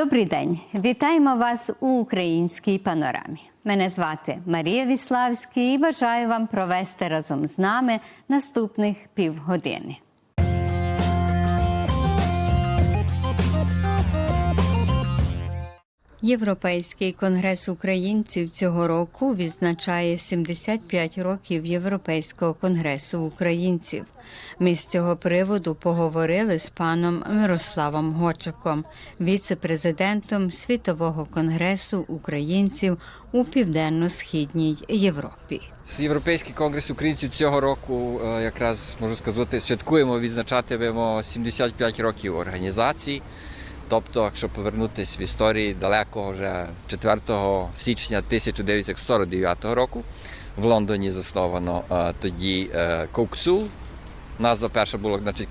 Добрий день, вітаємо вас у українській панорамі. Мене звати Марія Віславська і бажаю вам провести разом з нами наступних півгодини. Європейський конгрес українців цього року відзначає 75 років Європейського конгресу українців. Ми з цього приводу поговорили з паном Мирославом Гочаком, віце-президентом Світового конгресу українців у південно-східній Європі. Європейський конгрес українців цього року е, якраз можу сказати, святкуємо, відзначатимемо 75 років організації. Тобто, якщо повернутися в історії далекого вже 4 січня 1949 року в Лондоні засновано е, тоді е, Коукцул. Назва перша була значить,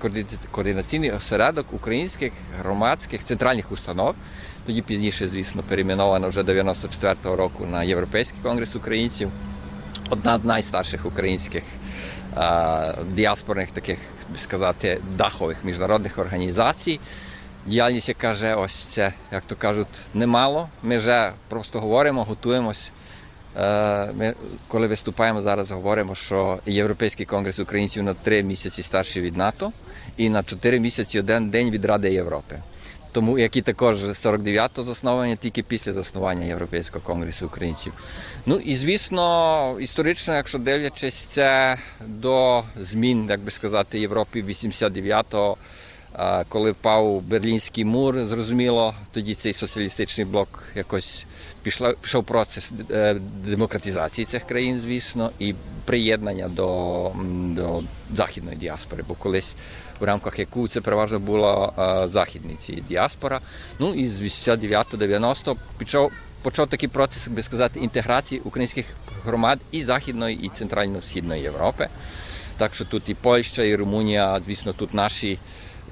координаційний осередок українських громадських центральних установ. Тоді пізніше, звісно, перейменовано вже 94-го року на Європейський конгрес українців. Одна з найстарших українських е, діаспорних таких, сказати, дахових міжнародних організацій. Діяльність, яка вже ось це, як то кажуть, немало. Ми вже просто говоримо, готуємось. Е, Ми, коли виступаємо зараз, говоримо, що Європейський конгрес українців на три місяці старший від НАТО і на чотири місяці один день від Ради Європи. Тому які також 49-го засновані тільки після заснування Європейського конгресу українців. Ну і звісно, історично, якщо дивлячись це до змін, як би сказати, Європи 89-го. Коли впав Берлінський мур, зрозуміло, тоді цей соціалістичний блок якось пішла, пішов процес е, демократизації цих країн, звісно, і приєднання до до західної діаспори, бо колись в рамках яку це переважно була західна ці діаспора. Ну і з 89-90 почав почав такий процес, би сказати, інтеграції українських громад і Західної, і Центрально-Східної Європи. Так що тут і Польща, і Румунія, звісно, тут наші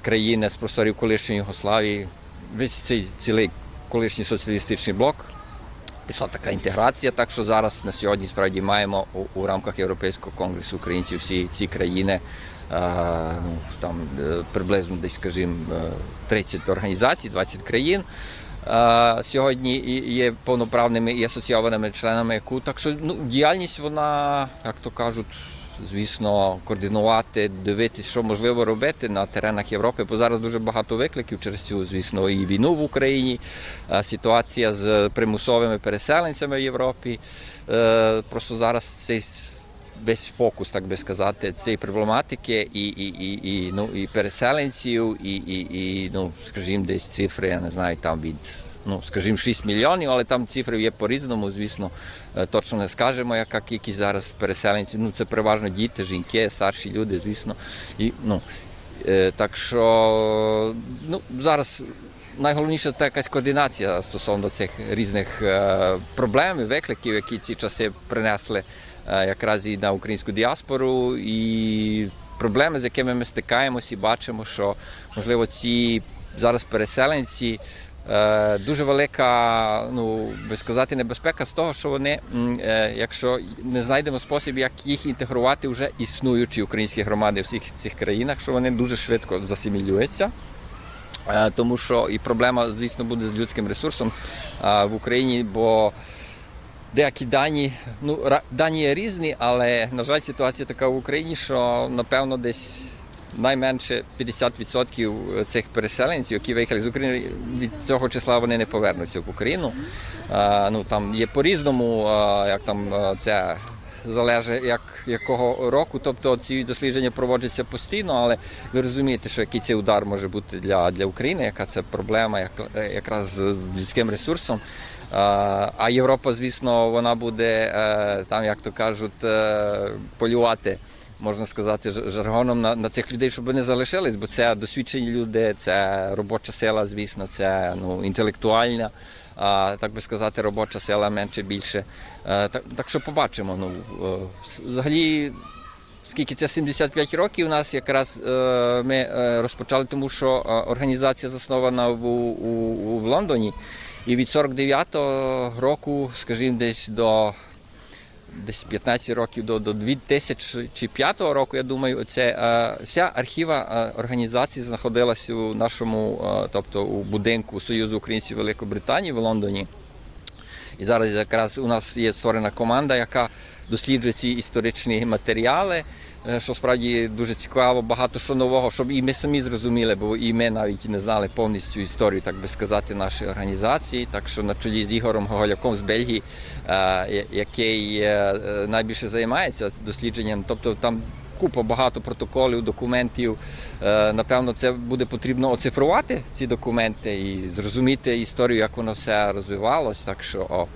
країни з просторів колишньої Югославії, весь цей цілий колишній соціалістичний блок. Пішла така інтеграція, так що зараз на сьогодні справді маємо у, у рамках Європейського конгресу українців всі ці країни а, ну, там е, приблизно десь, скажімо, 30 організацій, 20 країн. А, сьогодні є повноправними і асоційованими членами ЕКУ. Так що ну, діяльність вона, як то кажуть, звісно, координувати, дивитися, що можливо робити на теренах Європи, бо зараз дуже багато викликів через цю, звісно, і війну в Україні, ситуація з примусовими переселенцями в Європі. Е, просто зараз цей весь фокус, так би сказати, цієї проблематики і і, і, і, ну, і переселенців, і, і, і ну, скажімо, десь цифри, я не знаю, там від ну, скажімо, 6 мільйонів, але там цифри є по-різному, звісно, е, точно не скажемо, яка кількість зараз переселенців. Ну, це переважно діти, жінки, старші люди, звісно. І, ну, е, Так що ну, зараз найголовніше це якась координація стосовно цих різних е, проблем і викликів, які ці часи принесли якраз і на українську діаспору, і проблеми, з якими ми стикаємося і бачимо, що можливо ці зараз переселенці. Е, дуже велика, ну би сказати, небезпека з того, що вони, е, якщо не знайдемо спосіб, як їх інтегрувати вже існуючі українські громади в всіх цих країнах, що вони дуже швидко засимілюються. Е, тому що і проблема, звісно, буде з людським ресурсом в Україні, бо деякі дані, ну дані є різні, але на жаль, ситуація така в Україні, що напевно десь найменше 50% цих переселенців, які виїхали з України, від цього числа вони не повернуться в Україну. Ну там є по-різному, як там це. Залежить як якого року, тобто ці дослідження проводяться постійно, але ви розумієте, що який цей удар може бути для для України, яка це проблема, як, якраз з людським ресурсом. А Європа, звісно, вона буде е, там, як то кажуть, е, полювати можна сказати, жаргоном на на цих людей, щоб вони залишились, бо це досвідчені люди, це робоча сила, звісно, це ну, інтелектуальна, а, так би сказати, робоча сила менше більше. А, так, так що побачимо. Ну, Взагалі. Скільки це 75 років у нас якраз е, ми е, розпочали, тому що організація заснована в у, в Лондоні, і від 49-го року, скажімо, десь до десь 15 років до, до 2005 року, я думаю, це е, вся архіва е, організації знаходилася у нашому, е, тобто у будинку Союзу українців Великобританії в Лондоні. І зараз якраз у нас є створена команда, яка досліджує ці історичні матеріали, що справді дуже цікаво, багато що нового, щоб і ми самі зрозуміли, бо і ми навіть не знали повністю історію, так би сказати, нашої організації. Так що на чолі з Ігорем Гоголяком з Бельгії, е, який е, е, найбільше займається дослідженням, тобто там. Купа багато протоколів, документів. Е, Напевно, це буде потрібно оцифрувати ці документи і зрозуміти історію, як воно все розвивалось. Так що, о.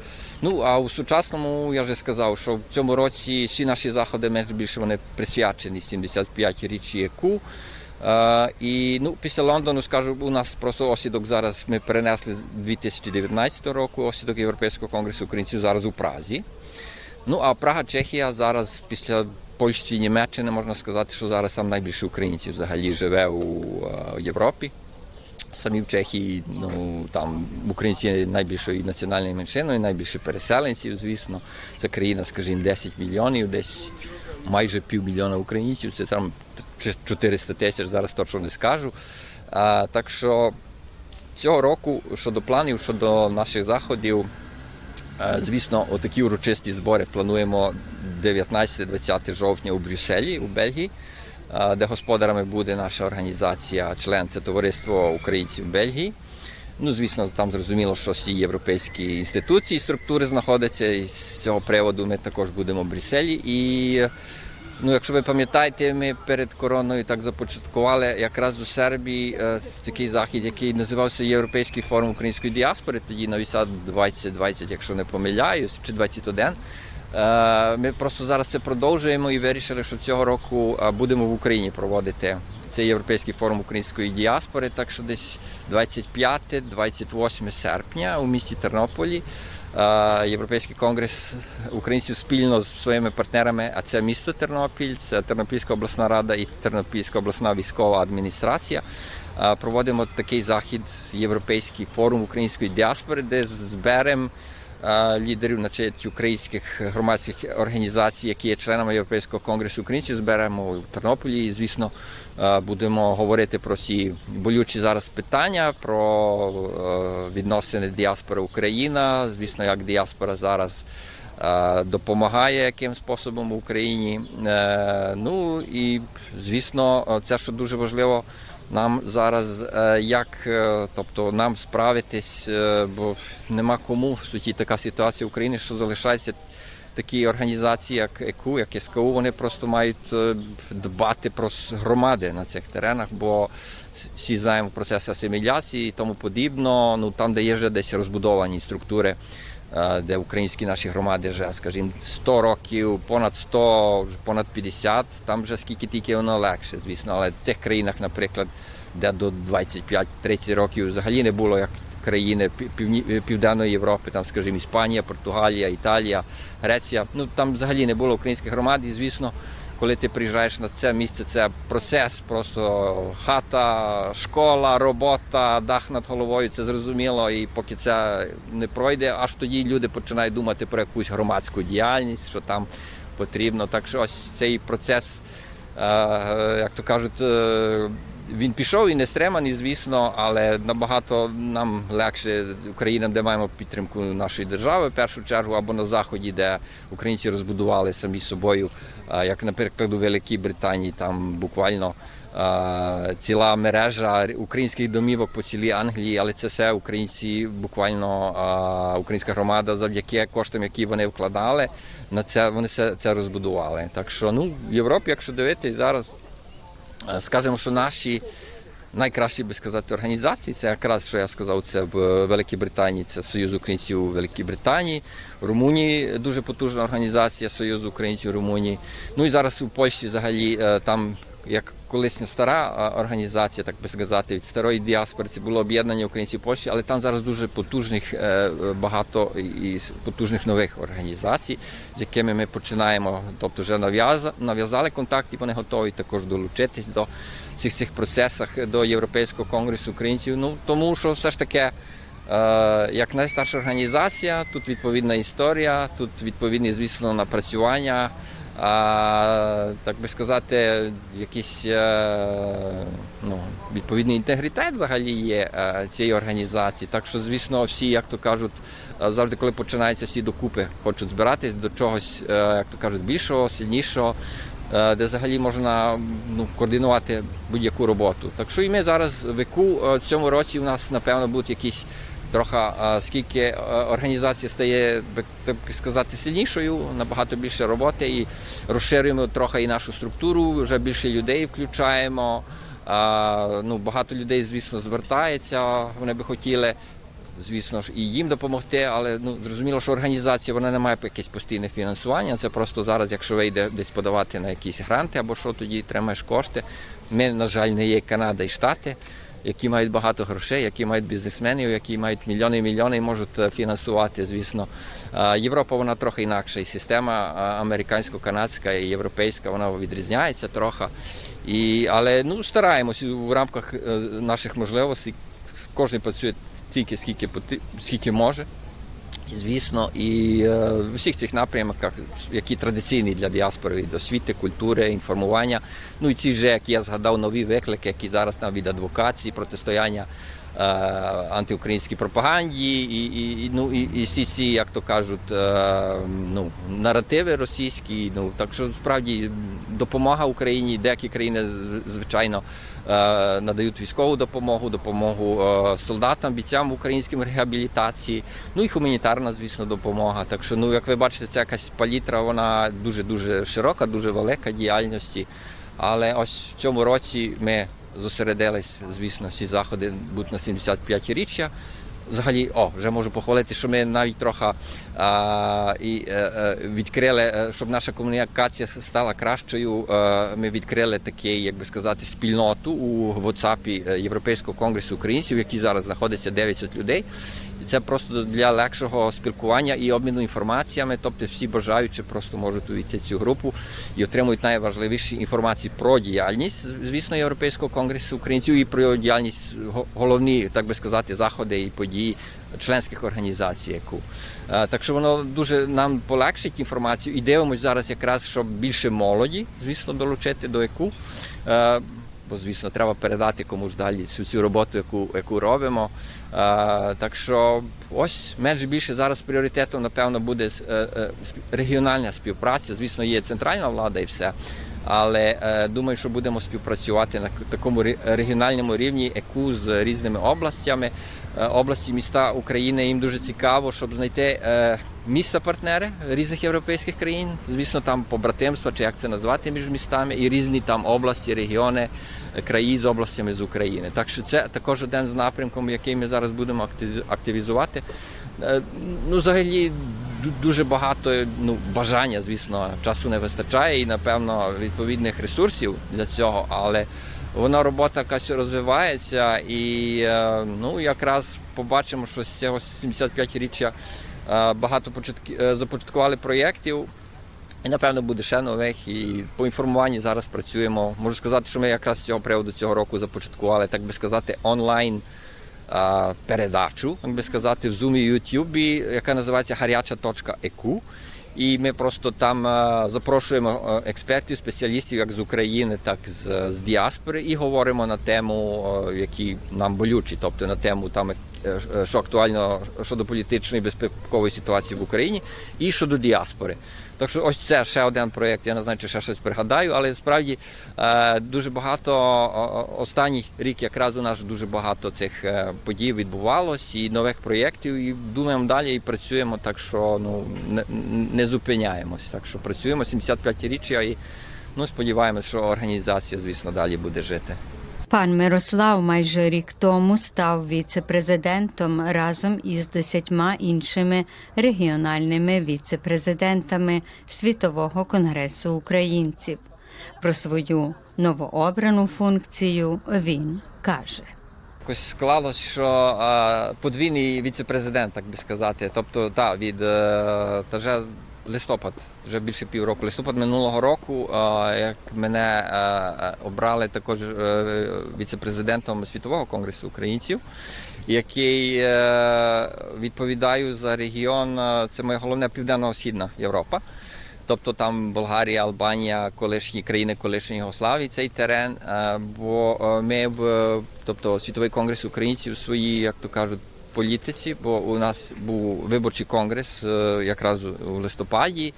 Ну а у сучасному я вже сказав, що в цьому році всі наші заходи менш більше вони присвячені 75 річчі ЕКУ. І ну, після Лондону скажу, у нас просто осідок зараз ми перенесли з 2019 року, осідок Європейського конгресу українців зараз у Празі. Ну а Прага, Чехія зараз після Польщі, Німеччини можна сказати, що зараз там найбільше українців взагалі живе у е, Європі. Самі в Чехії, ну там українці є найбільшою національною меншиною, найбільше переселенців, звісно. Це країна, скажімо, 10 мільйонів, десь майже півмільйона українців. Це там 400 тисяч, зараз точно не скажу. А, так що цього року щодо планів, щодо наших заходів, Е, Звісно, отакі урочисті збори плануємо 19-20 жовтня у Брюсселі, у Бельгії, де господарами буде наша організація, член це товариство українців Бельгії. Ну, звісно, там зрозуміло, що всі європейські інституції, структури знаходяться. І з цього приводу ми також будемо в Брюсселі. І ну, якщо ви пам'ятаєте, ми перед короною так започаткували якраз у Сербії е, такий захід, який називався Європейський форум української діаспори. Тоді на ВІСА 2020, якщо не помиляюсь, чи 21. Е, Ми просто зараз це продовжуємо і вирішили, що цього року е, будемо в Україні проводити цей європейський форум української діаспори. Так що десь 25-28 серпня у місті Тернополі. е, Європейський конгрес українців спільно з своїми партнерами, а це місто Тернопіль, це Тернопільська обласна рада і Тернопільська обласна військова адміністрація. Проводимо такий захід, європейський форум української діаспори, де зберемо лідерів значить, українських громадських організацій, які є членами Європейського конгресу українців, зберемо у Тернополі. І, звісно, е, будемо говорити про ці болючі зараз питання, про е, відносини діаспори Україна. Звісно, як діаспора зараз. е, Допомагає яким способом Україні. Е, Ну і звісно, це що дуже важливо, нам зараз е, як, е, тобто нам справитись, е, бо нема кому в суті така ситуація в Україні, що залишається такі організації, як ЕКУ, як СКУ, вони просто мають дбати про громади на цих теренах, бо всі знаємо процес асиміляції і тому подібно. Ну там, де є вже десь розбудовані структури. Е, Де українські наші громади вже, скажімо, 100 років, понад 100, понад 50, там вже скільки тільки воно легше, звісно. Але в цих країнах, наприклад, де до 25-30 років взагалі не було як країни півні- Південної Європи, там, скажімо, Іспанія, Португалія, Італія, Греція. Ну там взагалі не було українських громад, і звісно. Коли ти приїжджаєш на це місце, це процес, просто хата, школа, робота, дах над головою, це зрозуміло. І поки це не пройде, аж тоді люди починають думати про якусь громадську діяльність, що там потрібно. Так що ось цей процес, е, як то кажуть, е, він пішов і не стриманий, звісно, але набагато нам легше Українам, де маємо підтримку нашої держави в першу чергу, або на заході, де українці розбудували самі собою, як, наприклад, у Великій Британії, там буквально ціла мережа українських домівок по цілій Англії, але це все українці, буквально українська громада, завдяки коштам, які вони вкладали, на це вони це, це розбудували. Так що ну в Європі, якщо дивитись зараз. Е, Скажемо, що наші найкращі би сказати організації, це якраз що я сказав, це в Великій Британії, це Союз українців у Великій Британії, в Румунії дуже потужна організація Союз українців Румунії. Ну і зараз у Польщі взагалі е, там. Як колишня стара організація, так би сказати, від старої діаспори це було об'єднання українців Польщі, але там зараз дуже потужних, е, багато і потужних нових організацій, з якими ми починаємо, тобто вже нав'язали контакт, і вони готові також долучитись до всіх цих процесах до Європейського конгресу українців. Ну тому що все ж таки Е, Як найстарша організація, тут відповідна історія, тут відповідні, звісно, напрацювання. Так би сказати, якийсь е, ну, відповідний інтегритет взагалі є е, цієї організації. Так що, звісно, всі, як то кажуть, е, завжди, коли починається, всі докупи хочуть збиратись до чогось, як то кажуть, більшого, сильнішого, де взагалі можна ну, координувати будь-яку роботу. Так що і ми зараз в ЕКУ е, в цьому році у нас, напевно, будуть якісь трохи, скільки е, організація стає, так сказати, сильнішою, набагато більше роботи і розширюємо трохи і нашу структуру, вже більше людей включаємо. Ну, багато людей, звісно, звертається, вони би хотіли. Звісно ж, і їм допомогти, але ну зрозуміло, що організація вона не має якесь постійне фінансування. Це просто зараз, якщо вийде десь подавати на якісь гранти або що, тоді тримаєш кошти. Ми, на жаль, не є Канада і Штати, які мають багато грошей, які мають бізнесменів, які мають мільйони і мільйони і можуть е, фінансувати. Звісно, Е, Європа вона трохи інакша, і система е, американсько-канадська і європейська вона відрізняється трохи. І, але ну стараємось в рамках наших можливостей. Кожен працює стільки, скільки скільки може. Звісно, і е, в усіх цих напрямках, які традиційні для діаспори від освіти, культури, інформування. Ну і ці вже, як я згадав, нові виклики, які зараз там від адвокації, протистояння антиукраїнській пропаганді, і, і, і, ну, і, і всі ці, як то кажуть, е, ну, наративи російські. Ну, так що справді допомога Україні, деякі країни, звичайно, е, надають військову допомогу, допомогу е, солдатам, бійцям українським реабілітації, ну і гуманітарна, звісно, допомога. Так що, ну, як ви бачите, ця якась палітра, вона дуже-дуже широка, дуже велика діяльності. Але ось в цьому році ми зосередились, звісно, всі заходи будуть на 75-річчя. Взагалі, о, вже можу похвалити, що ми навіть трохи а, і, е, е, відкрили, е, щоб наша комунікація стала кращою. А, ми відкрили такий, як би сказати, спільноту у WhatsApp Європейського конгресу українців, який зараз знаходиться 900 людей. Це просто для легшого спілкування і обміну інформаціями. Тобто всі бажаючі просто можуть увійти в цю групу і отримують найважливіші інформації про діяльність, звісно, Європейського конгресу українців і про діяльність головні, так би сказати, заходи і події членських організацій ЕКУ. Е, Так що воно дуже нам полегшить інформацію і дивимося зараз якраз, щоб більше молоді, звісно, долучити до ЕКУ. Бо, звісно, треба передати комусь далі всю цю роботу, яку, яку робимо. Так що ось менше більше зараз пріоритетом, напевно, буде е, е, регіональна співпраця. Звісно, є центральна влада і все. Але е, думаю, що будемо співпрацювати на такому регіональному рівні яку з різними областями. Е, області, міста України їм дуже цікаво, щоб знайти е, міста-партнери різних європейських країн. Звісно, там побратимства, чи як це назвати між містами, і різні там області, регіони, е, краї з областями з України. Так що це також один з напрямків, який ми зараз будемо активі- активізувати. Ну, взагалі, дуже багато ну, бажання, звісно, часу не вистачає і, напевно, відповідних ресурсів для цього, але вона робота якась розвивається, і е, ну, якраз побачимо, що з цього 75-річчя е, багато е, започаткували проєктів. І напевно буде ще нових. І по інформуванні зараз працюємо. Можу сказати, що ми якраз з цього приводу цього року започаткували, так би сказати, онлайн передачу, як би сказати, в Zoom і YouTube, яка називається гаряча.еку. І ми просто там е, запрошуємо е, експертів, спеціалістів як з України, так і з, з діаспори, і говоримо на тему, е, які нам болючі, тобто на тему там, що актуально щодо політичної безпекової ситуації в Україні і щодо діаспори. Так що ось це ще один проєкт. Я не знаю, чи ще щось пригадаю, але справді е, дуже багато останній рік якраз у нас дуже багато цих е, подій відбувалось і нових проєктів. І думаємо далі і працюємо, так що ну не, не зупиняємось. Так що працюємо 75-річчя і ну сподіваємось, що організація, звісно, далі буде жити. Пан Мирослав майже рік тому став віце-президентом разом із десятьма іншими регіональними віце-президентами Світового конгресу українців. Про свою новообрану функцію він каже. Якось склалось, що подвійний віце-президент, так би сказати. Тобто, та, від е, та листопад, вже більше півроку. Листопад минулого року, як мене обрали також е, віце-президентом Світового конгресу українців, який е, відповідаю за регіон. е, Це моє головне південно-східна Європа. Тобто там Болгарія, Албанія, колишні країни колишньої Югославії, цей терен. Бо ми тобто світовий конгрес українців в своїй, як то кажуть, політиці, бо у нас був виборчий конгрес е, якраз у листопаді.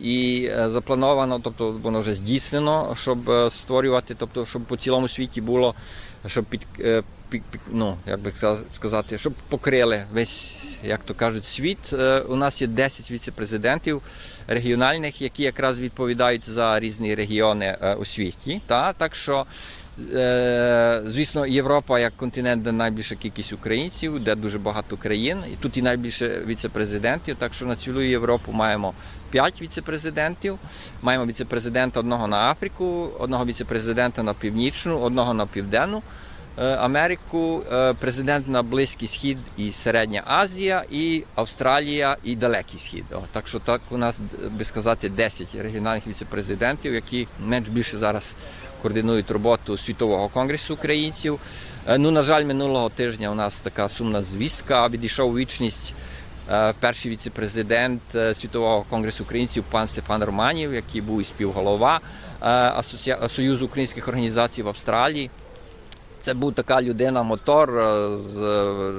І е, заплановано, тобто воно вже здійснено, щоб е, створювати, тобто, щоб по цілому світі було, щоб під, під, ну, як би сказати, щоб покрили весь, як то кажуть, світ. У нас є 10 віце-президентів регіональних, які якраз відповідають за різні регіони у світі. Та? Так що Звісно, Європа як континент, де найбільша кількість українців, де дуже багато країн, і тут і найбільше віце-президентів. Так що на цілу Європу маємо 5 віце-президентів. Маємо віце-президента одного на Африку, одного віце-президента на північну, одного на південну е, Америку, е, президент на Близький Схід і Середня Азія, і Австралія, і Далекий Схід. О, так що так у нас, би сказати, 10 регіональних віце-президентів, які менш більше зараз координують роботу Світового конгресу українців. Е, Ну, на жаль, минулого тижня у нас така сумна звістка. Відійшов вічність е, перший віце-президент е, Світового конгресу українців пан Стефан Романів, який був і співголова Союзу українських організацій в Австралії. Це був така людина-мотор, е, е,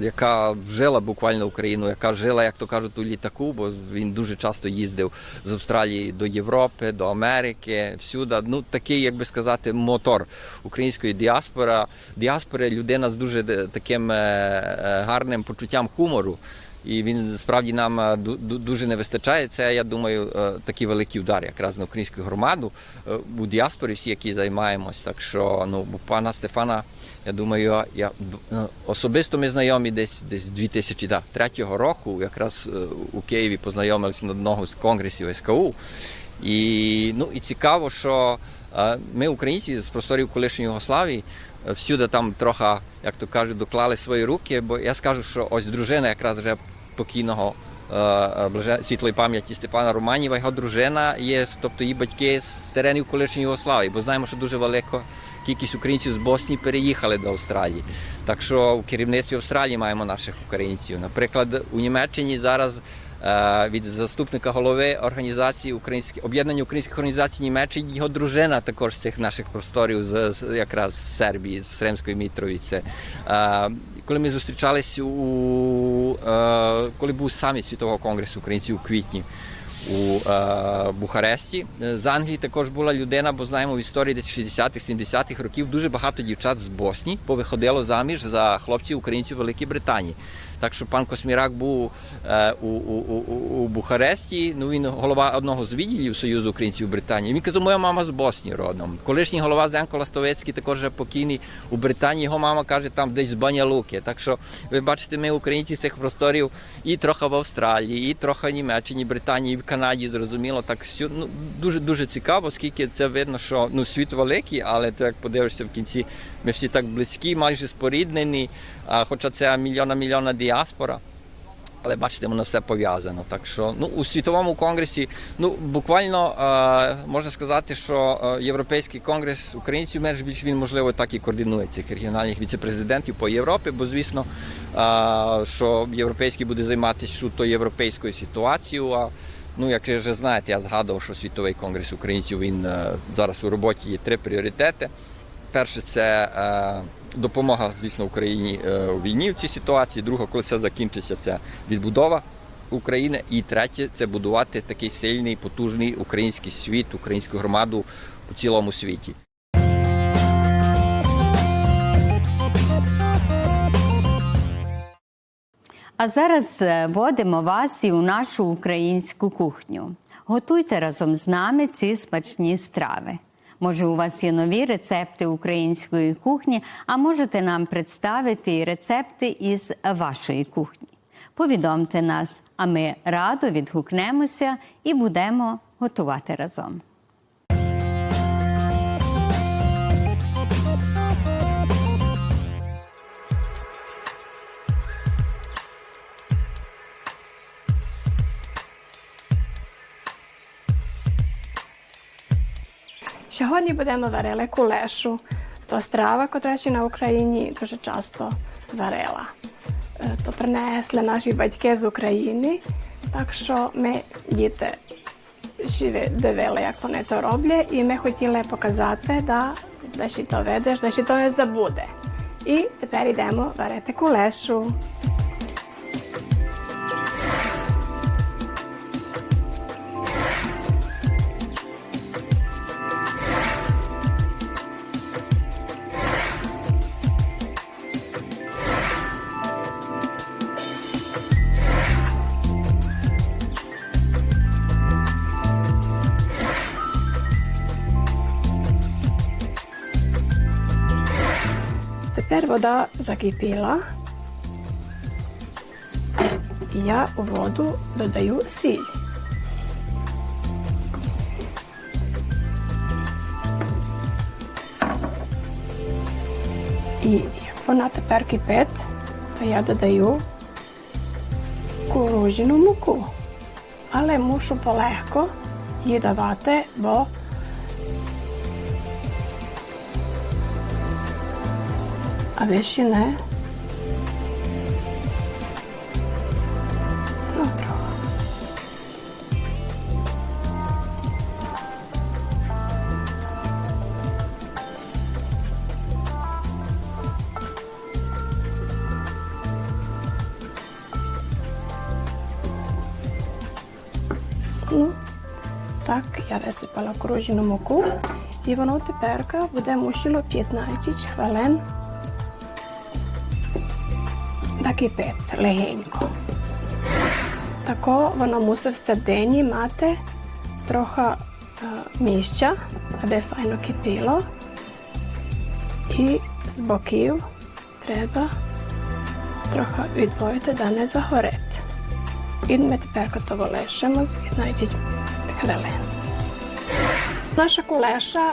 яка жила буквально Україну, яка жила, як то кажуть, у літаку, бо він дуже часто їздив з Австралії до Європи, до Америки, всюди. Ну такий, як би сказати, мотор української діаспори. Діаспори людина з дуже е, таким гарним почуттям хумору. І він справді нам е, ду- ду- дуже не вистачає. Це, я думаю, е, такий великий удар якраз на українську громаду е, у діаспорі, всі, які займаємось. Так що ну, пана Стефана, я думаю, я е, особисто ми знайомі десь десь 2003 року, якраз у Києві познайомилися на одного з конгресів СКУ. І, ну, і цікаво, що ми, українці з просторів колишньої Югославії, всюди там трохи, як то кажуть, доклали свої руки, бо я скажу, що ось дружина якраз вже покійного е, е, світлої пам'яті Степана Романіва, його дружина є, тобто її батьки з теренів колишньої Югославії, бо знаємо, що дуже велика кількість українців з Боснії переїхали до Австралії. Так що в керівництві Австралії маємо наших українців. Наприклад, у Німеччині зараз від заступника голови організації українських об'єднання українських організацій Німеччини його дружина також з цих наших просторів, з, якраз з Сербії, з Римської Мітровиці. Е, коли ми зустрічалися у е, коли був саміт Світового конгресу українців у квітні у е, Бухаресті. Е, З Англії також була людина, бо знаємо в історії десь 60-х, 70-х років дуже багато дівчат з Боснії повиходило заміж за хлопців українців Великій Британії. Так що пан Космірак був е, у, у, у, у Бухаресті. Ну він голова одного з відділів Союзу українців Британії. Він казав, моя мама з Боснії родом. Колишній голова Зенко Ластовецький також покійний у Британії. Його мама каже, там десь з Баня Луки. Так що ви бачите, ми українці з цих просторів і трохи в Австралії, і трохи в Німеччині, Британії, і в Канаді, зрозуміло. Так всю ну дуже дуже цікаво, оскільки це видно, що ну світ великий, але ти як подивишся в кінці, ми всі так близькі, майже споріднені. Хоча це мільйона мільйона діаспора. Але бачите, воно все пов'язано. Так що ну у світовому конгресі, ну буквально е, можна сказати, що Європейський конгрес українців менш більш він можливо так і координує цих регіональних віцепрезидентів по Європі, бо звісно, е, що європейський буде займатися суто європейською ситуацією. А ну як ви вже знаєте, я згадував, що світовий конгрес українців він е, зараз у роботі є три пріоритети. Перше це е, допомога, звісно, Україні е, у війні в цій ситуації. Друге, коли все закінчиться, це відбудова України. І третє це будувати такий сильний, потужний український світ, українську громаду у цілому світі. А зараз е, вводимо вас і у нашу українську кухню. Готуйте разом з нами ці смачні страви. Може, у вас є нові рецепти української кухні, а можете нам представити і рецепти із вашої кухні. Повідомте нас, а ми радо відгукнемося і будемо готувати разом. Сьогодні будемо варили кулешу. То страва, котра ще на Україні дуже часто варила. То принесли наші батьки з України. Так що ми, діти, живі дивили, як вони то роблять, і ми хотіли показати, да, да ще то видиш, да ще то не забуде. І тепер йдемо варити кулешу. Тепер вода закипіла. І я у воду додаю сіль. І вона тепер кипить, то я додаю кукурудзяну муку. Але мушу полегко її давати, бо а вещі не. Ну. Ну, так, я висипала кукурудзяну муку, і воно тепер буде мусило 15 хвилин накипить легенько. Тако воно мусить всередині мати трохи е, місця, аби файно кипіло. І з боків треба трохи відвоїти, да не загорить. І ми тепер готово лишимо з 15 хвилин. Наша кулеша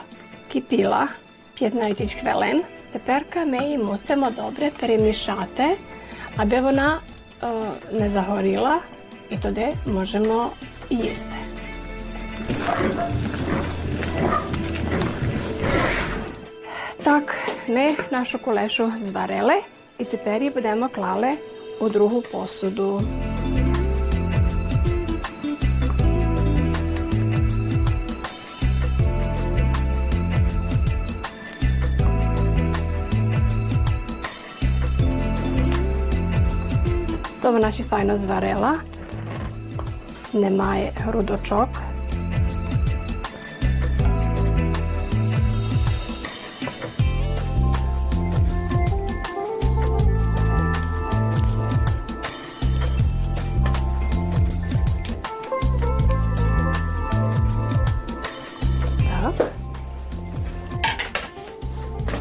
кипіла 15 хвилин. Тепер ми її мусимо добре перемішати, аби вона е, не загоріла, і тоді можемо їсти. Так, ми нашу кулешу зварили і тепер її будемо клали у другу посуду. То вона ще файно зварила. Немає грудочок. Так.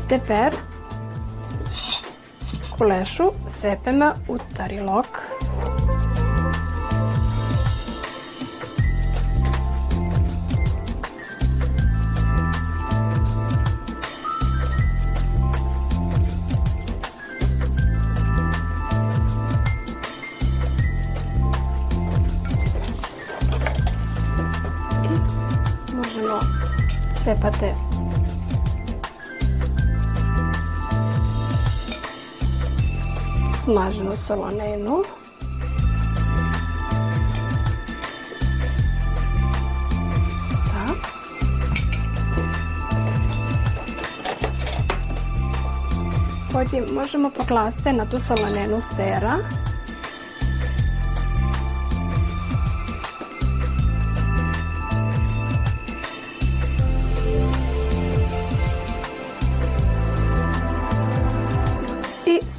Тепер кулешу sepema u tarilok. Možemo cepate смажену солонину. Так. Потім можемо покласти на ту солонину сира.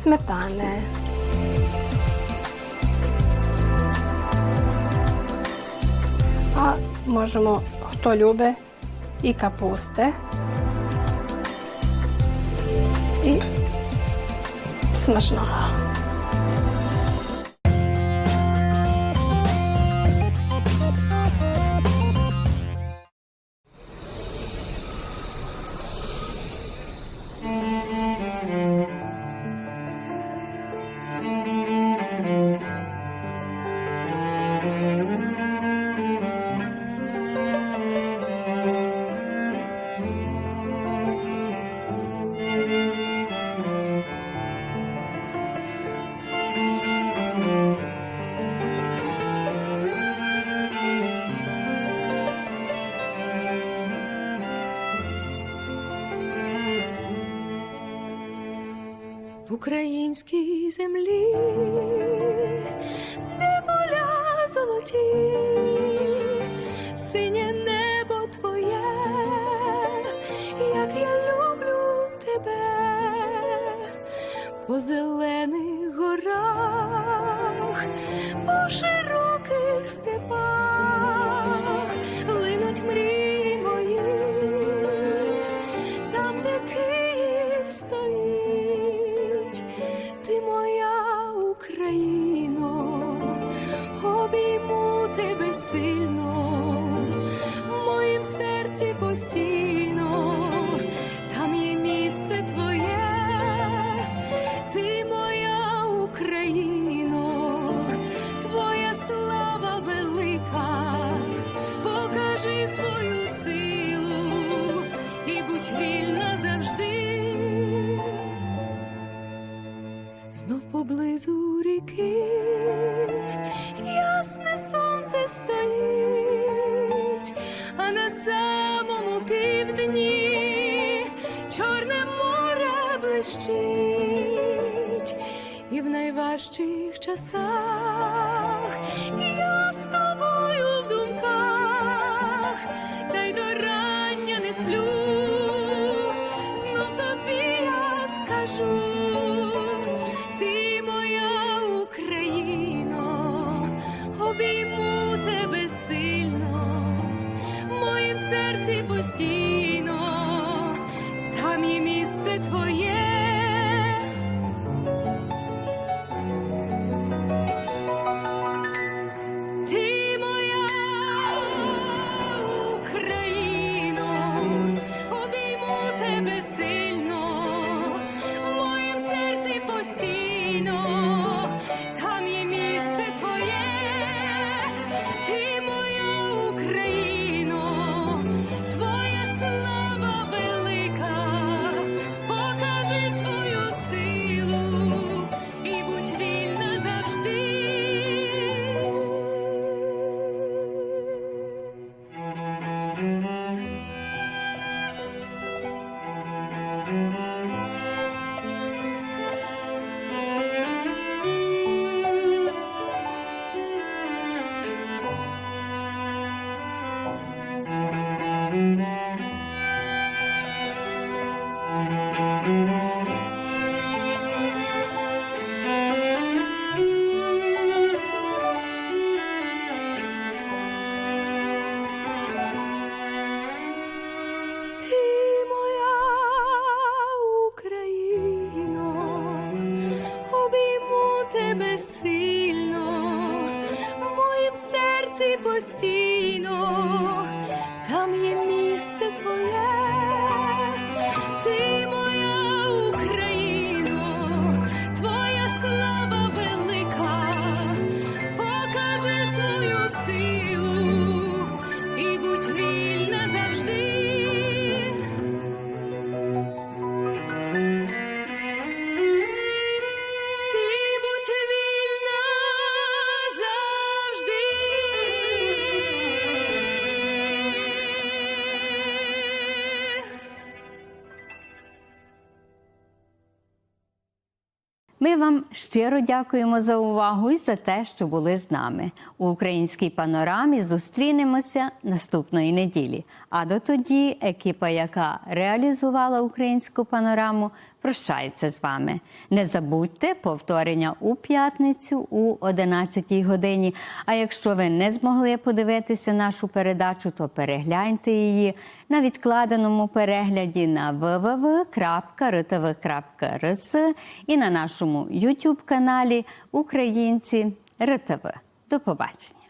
Сметани. А можемо, хто любить, і капусти. І смачного. Українській землі, де поля золоті, синє небо твоє, як я люблю тебе. По зелених горах, по широких степах найважчих часах Ми вам щиро дякуємо за увагу і за те, що були з нами. У українській панорамі зустрінемося наступної неділі. А до тоді екіпа, яка реалізувала українську панораму, прощається з вами. Не забудьте повторення у п'ятницю у 11 годині. А якщо ви не змогли подивитися нашу передачу, то перегляньте її на відкладеному перегляді на www.rtv.rs і на нашому YouTube каналі Українці РТВ. До побачення.